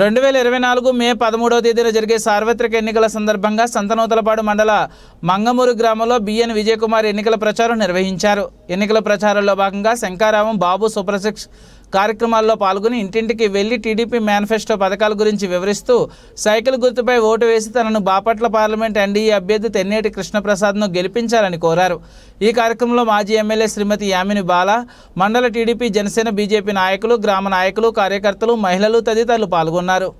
రెండు వేల ఇరవై నాలుగు మే పదమూడవ తేదీన జరిగే సార్వత్రిక ఎన్నికల సందర్భంగా సంతనూతలపాడు మండల మంగమూరు గ్రామంలో బిఎన్ విజయకుమార్ ఎన్నికల ప్రచారం నిర్వహించారు. ఎన్నికల ప్రచారంలో భాగంగా శంకారావం బాబు సూపర్ సిక్స్ కార్యక్రమాల్లో పాల్గొని ఇంటింటికి వెళ్ళి టీడీపీ మేనిఫెస్టో పథకాల గురించి వివరిస్తూ సైకిల్ గుర్తుపై ఓటు వేసి తనను బాపట్ల పార్లమెంట్ ఎన్డీఏ అభ్యర్థి తెన్నేటి కృష్ణప్రసాద్ను గెలిపించాలని కోరారు. ఈ కార్యక్రమంలో మాజీ ఎమ్మెల్యే శ్రీమతి యామిని బాల మండల టీడీపీ జనసేన బీజేపీ నాయకులు గ్రామ నాయకులు కార్యకర్తలు మహిళలు తదితరులు పాల్గొన్నారు.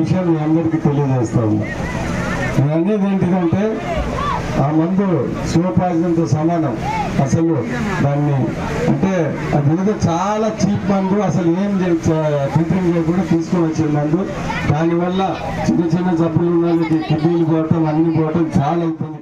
విషయం మీ అందరికీ తెలియజేస్తాము. నేను అనేది ఏంటిదంటే ఆ మందు శివపాయసంతో సమానం. అసలు దాన్ని అంటే అది ఏదో చాలా చీప్ మందు అసలు ఏం ట్రీట్మెంట్ చేయకుండా తీసుకొని వచ్చిన మందు. దానివల్ల చిన్న చిన్న జబ్బులు ఉన్న కిడ్నీలు పోవటం అన్ని పోవటం చాలా ఇబ్బంది.